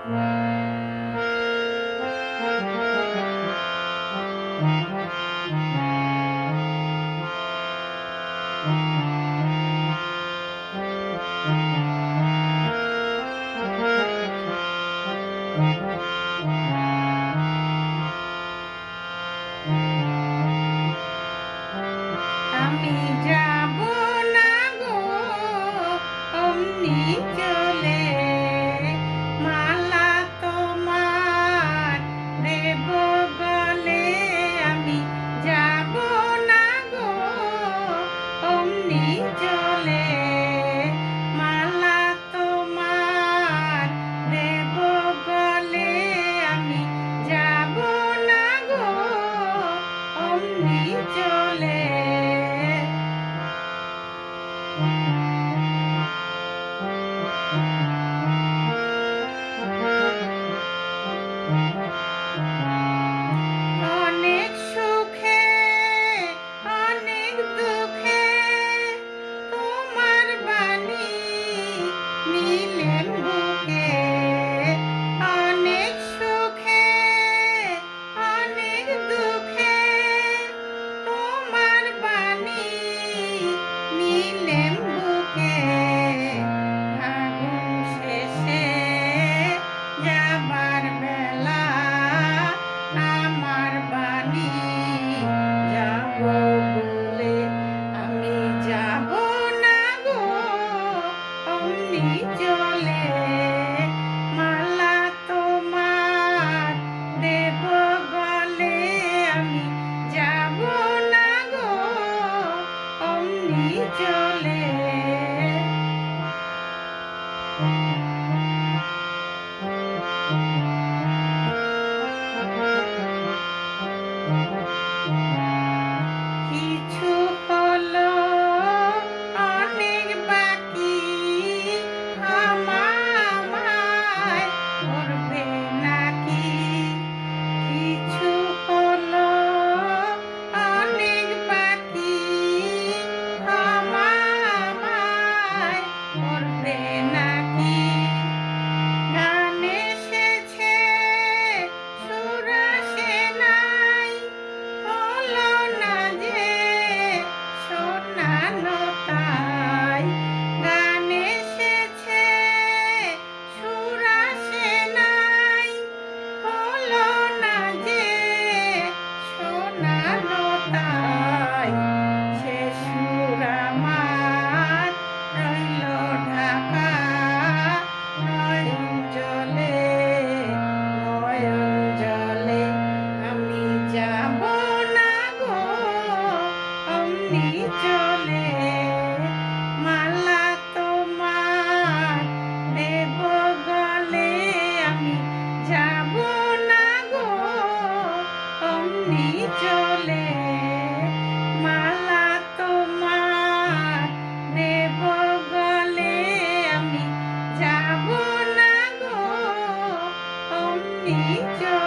আমি যাব না গো অমনি চলে চলে morte na Nature.